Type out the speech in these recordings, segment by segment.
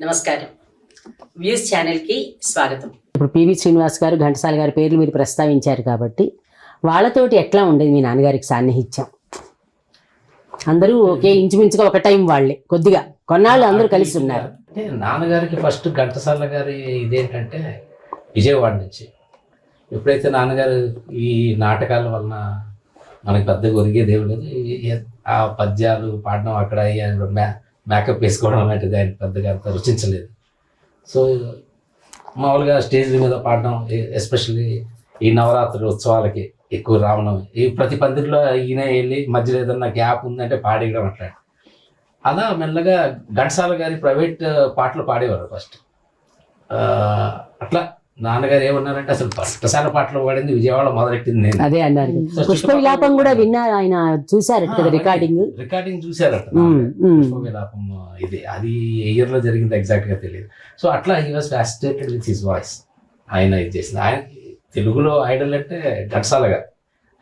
నమస్కారం. వ్యూస్ ఛానల్కి స్వాగతం. ఇప్పుడు పివి శ్రీనివాస్ గారు ఘంటసాల గారి పేర్లు మీరు ప్రస్తావించారు కాబట్టి వాళ్ళతోటి ఎట్లా ఉండేది మీ నాన్నగారికి సాన్నిహిత్యం? అందరూ ఒకే ఇంచుమించుగా ఒక టైం వాళ్ళే కొద్దిగా. కొన్నాళ్ళు అందరూ కలిసి ఉన్నారు. అంటే నాన్నగారికి ఫస్ట్ ఘంటసాల గారి ఇదేంటంటే విజయవాడ నుంచి. ఎప్పుడైతే నాన్నగారు ఈ నాటకాల వలన మనకి పెద్దగా ఒరిగేది ఏమి లేదు ఆ పద్యాలు పాడడం అక్కడ మేకప్ వేసుకోవడం లాంటిది ఆయన పెద్దగా అంత రుచించలేదు. సో మామూలుగా స్టేజ్ మీద పాడడం ఎస్పెషల్లీ ఈ నవరాత్రి ఉత్సవాలకి ఎక్కువ రావడం ఈ ప్రతి పందిరిలో ఈయన వెళ్ళి మధ్యలో ఏదన్నా గ్యాప్ ఉందంటే పాడేయడం అట్లా. అలా మెల్లగా ఘంటసాల గారి ప్రైవేట్ పాటలు పాడేవారు ఫస్ట్. అట్లా నాన్నగారు ఏమన్నారంటే అసలు ఘంటసాల పాటలు పాడింది విజయవాడ మొదలెట్టింది నేను. అదే అన్నారు. పుష్ప విలాపం కూడా విన్నా ఆయన చూశారట కదా రికార్డింగ్ రికార్డింగ్ చూసారట. పుష్ప విలాపం ఇది అది ఏ ఇయర్లో జరిగింది ఎగ్జాక్ట్గా తెలియదు. సో అట్లా he was fascinated with his voice ఆయన ఇది చేసింది. ఆయన తెలుగులో ఐడల్ అంటే ఘంటసాల గారు.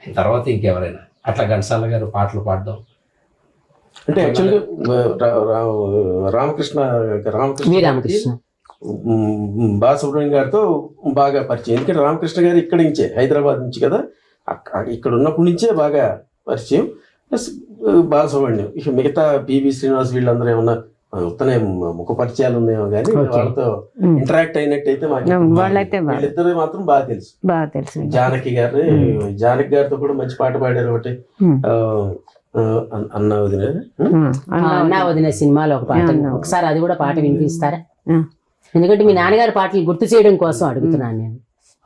ఆయన తర్వాత ఇంకెవరైనా. అట్లా ఘంటసాల గారు పాటలు పాడడం. అంటే యాక్చువల్గా రామకృష్ణ రామకృష్ణ రామకృష్ణ బాలసుబ్రహ్మణ్యం గారితో బాగా పరిచయం. ఎందుకంటే రామకృష్ణ గారు ఇక్కడి నుంచే హైదరాబాద్ నుంచి కదా అక్క- ఇక్కడ ఉన్నప్పటి నుంచే బాగా పరిచయం. ప్లస్ బాలసుబ్రహ్మణ్యం ఇక మిగతా పివి శ్రీనివాస్ వీళ్ళందరూ ఏమన్నా ఉత్తనే ముఖ పరిచయాలు ఉన్నాయేమో కానీ. వాళ్ళతో. ఇంటరాక్ట్ అయినట్టయితే మాకు వీళ్ళిద్దరు మాత్రం బాగా తెలుసు. బాగా తెలుసు జానకి గారు జానకి గారితో కూడా మంచి పాట పాడారు ఒకటి. అన్న- అన్న వదిన. అన్నా సినిమాలో ఒక పాట. ఒకసారి అది కూడా పాట వినిపిస్తారా. ఎందుకంటే మీ నాన్నగారి పాటలు గుర్తు చేయడం కోసం అడుగుతున్నాను నేను.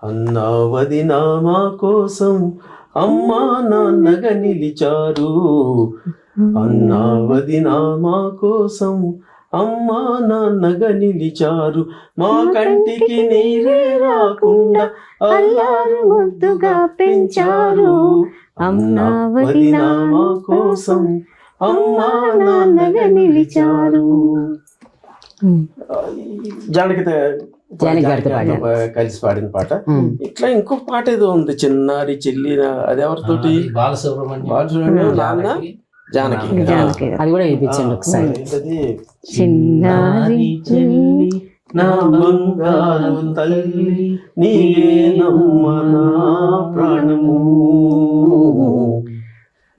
అన్నావది నామా కోసం అమ్మా నాన్నగా నిలిచారు. అన్నావది నామా కోసం అమ్మా నాన్నగా నిలిచారు. మా కంటికి నీరే రాకుండా అల్లారు ముద్దుగా పెంచారు. అన్నావది నామా కోసం అమ్మా నాన్నగా నిలిచారు. జానకి కలిసి పాడిన పాట. ఇట్లా ఇంకో పాట ఏదో ఉంది చిన్నారి చెల్లి అది ఎవరితోటి? బాలసుబ్రహ్మణ్యం. బాలసుబ్రహ్మణ్యం నాన్న? జానకి. జానకి. అది కూడా వినిపించండి ఒకసారి? చిన్నారి చెల్లి నా బంగారు తల్లి నీవే నమ్మ నా ప్రాణము.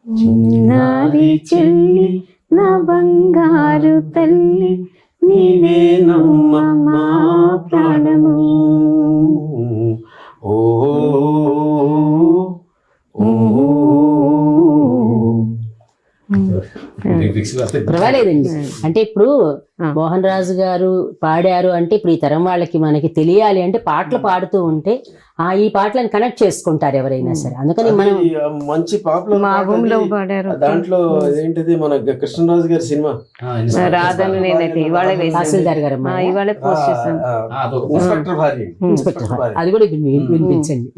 చిన్నారి చెల్లి నా బంగారు తల్లి నీవే నమ్మ మా ప్రాణము. పర్వాలేదండి. అంటే ఇప్పుడు. మోహన్ రాజు గారు పాడారు అంటే ఇప్పుడు ఈ తరం వాళ్ళకి మనకి తెలియాలి అంటే పాటలు పాడుతూ ఉంటే ఆ ఈ పాటలను కనెక్ట్ చేసుకుంటారు ఎవరైనా సరే. అందుకని మనం మంచి పాపులర్. పాడారు. దాంట్లో ఏంటిది మన కృష్ణరాజు గారి సినిమా. రాధను నేనైతే ఇవాళ వేసాను తహసీల్దార్ గారు ఇన్స్పెక్టర్ భార్య. అది కూడా విని- వినిపించండి.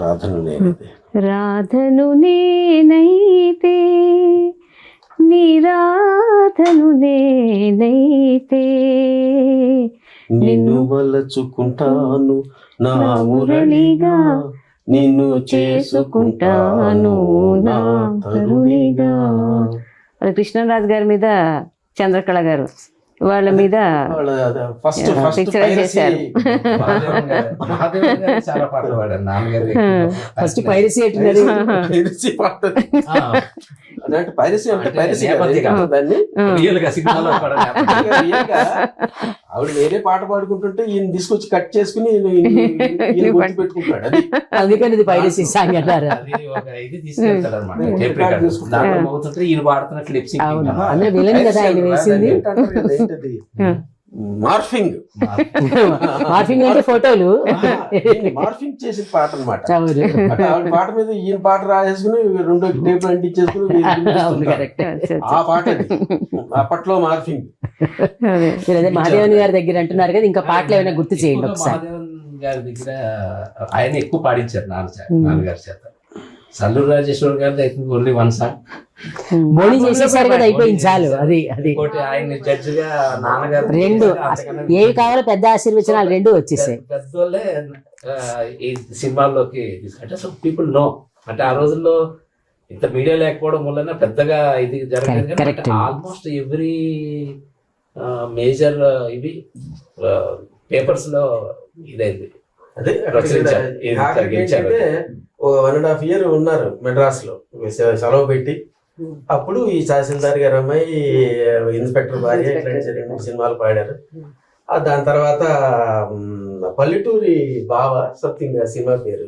రాధను నేను రాధను నేనైతే నిరాధను నేనైతే. నిన్ను వలచుకుంటాను నా మురళిగా నిన్ను చేసుకుంటాను నా తరుణిగా. అది కృష్ణరాజు గారి మీద చంద్రకళ గారు. వాళ్ళ మీద చేశారు. ఫస్ట్ పైరసీ ఎట్టినది పైరసీ అంటే పైరసీ ఆవిడ వేరే పాట పాడుకుంటుంటే ఈయన తీసుకొచ్చి కట్ చేసుకుని పెట్టుకుంటాడు అది. అందుకని ఇది పైరసీ సాంగ్ అంటారు. అది ఒక ఇది తీసుకెళ్తాడు అనమాట ఈయన అవును. అందులో విలన్ కదా ఆయన వేసింది. ఏంటది మార్ఫింగ్. మార్ఫింగ్ అంటే ఫోటోలు. మార్ఫింగ్ చేసిన పాట అనమాట పాట మీద ఈయన పాట రాసేసుకుని రెండో టేప్ అంటించేసుకుని ఆ పాట అప్పట్లో మార్ఫింగ్. అదే మహాదేవన్ గారి దగ్గర అంటున్నారు కదా ఇంకా పాటలు ఏమైనా గుర్తు చేయండి ఒకసారి. మహాదేవన్ గారి దగ్గర ఆయన ఎక్కువ పాడించారు నాన్న చే-. నాన్నగారి చేత. Salluru Rajeshwar think only one song బోణి చేసేసారు కదా అయిపోయింది చాలు. అది అది ఆయన జడ్జ్గా నాన్నగారు రెండు. ఏవి కావాలో పెద్ద ఆశీర్వచనాలు రెండు వచ్చేసాయి. పెద్ద- పెద్దోళ్ళే ఈ సినిమాల్లోకి అంటే సో పీపుల్ నో అంటే ఆ రోజుల్లో ఇంత మీడియా లేకపోవడం వలన పెద్దగా ఇది జరగదు. ఆల్మోస్ట్ ఎవ్రీ మేజర్ ఇవి పేపర్స్లో ఇదైంది. అదే ప్రచురించారు. వన్ అండ్ హాఫ్ ఇయర్ ఉన్నారు మెడ్రాస్లో సె- సెలవు పెట్టి. అప్పుడు ఈ తహసీల్దార్ గారు అమ్మాయి ఇన్స్పెక్టర్ భార్య ఇట్లాంటి సినిమాలు పాడారు. ఆ దాని తర్వాత పల్లెటూరి బావ సంథింగ్ ఆ సినిమా పేరు.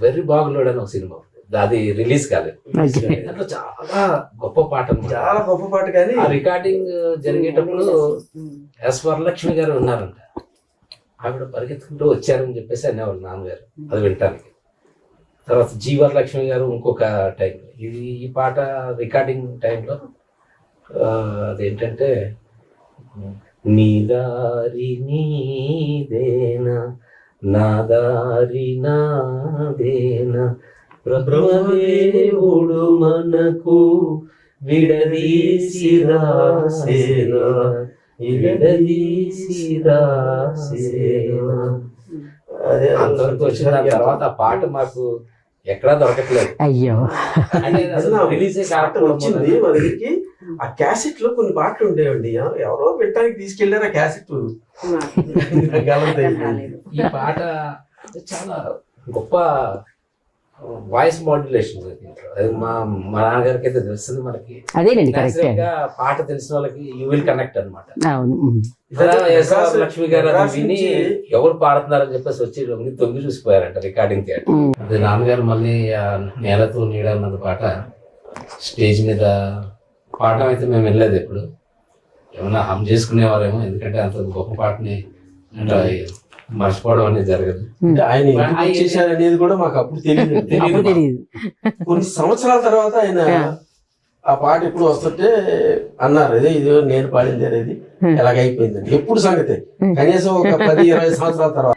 వెరీ బాగులోడ్ అని ఒక సినిమా ఉంది. అది రిలీజ్ కాలేదు. దాంట్లో చాలా గొప్ప పాట అన్నమాట. చాలా గొప్ప పాట కానీ ఆ రికార్డింగ్ జరిగేటప్పుడు ఎస్ వరలక్ష్మి గారు ఉన్నారంట. ఆవిడ పరిగెత్తుకుంటూ వచ్చారని చెప్పేసి అనేవాళ్ళు నాన్నగారు. అది వినటానికి. తర్వాత జీవర్ లక్ష్మి గారు ఇంకొక టైం. ఇది ఈ పాట రికార్డింగ్ టైంలో అదేంటంటే నీ దారి నీదేనా నా దారి నాదేనా బ్రహ్మదేవుడు మనకు విడదీసి రాసేనా విడదీసి రాసేనా అదే అంతవరకు వచ్చిన తర్వాత ఆ పాట మాకు ఎక్కడా దొరకట్లేదు. అయ్యో. రిలీజే వచ్చింది మా దగ్గరికి ఆ క్యాసెట్లో కొన్ని పాటలు ఉండేవండి. ఎవ- ఎవరో పెట్టడానికి తీసుకెళ్ళారు ఆ క్యాసెట్. ఈ పాట చాలా గొప్ప వాయిస్ మాడ్యులేషన్ అది మా మా నాన్నగారికి అయితే తెలుస్తుంది మనకి. అదేనండి కరెక్టే Natural గా పాట తెలిసిన వాళ్ళకి యూ విల్ కనెక్ట్ అనమాట లక్ష్మి గారు అది విని ఎవరు పాడుతున్నారని చెప్పేసి వచ్చి తొంగి చూసిపోయారంట రికార్డింగ్ థియేటర్. అది నాన్నగారు మళ్ళీ నేలతో నీడ అన్నది పాట స్టేజ్ మీద పాడడం అయితే మేము వెళ్ళలేదు ఎప్పుడు. ఏమన్నా హమ్ చేసుకునేవారేమో ఎందుకంటే అంత గొప్ప పాటని అంటే మర్చిపోవడం అనేది జరగదు అంటే ఆయన ఎందుకు చేశారు అనేది కూడా మాకు అప్పుడు తెలియదు. తెలియదు కొన్ని సంవత్సరాల తర్వాత ఆయన ఆ పాట ఎప్పుడు వస్తుంటే అన్నారు అదే ఇది నేను పాడింది అనేది ఎలాగైపోయిందండి ఎప్పుడు సంగతి. కనీసం ఒక పది ఇరవై సంవత్సరాల తర్వాత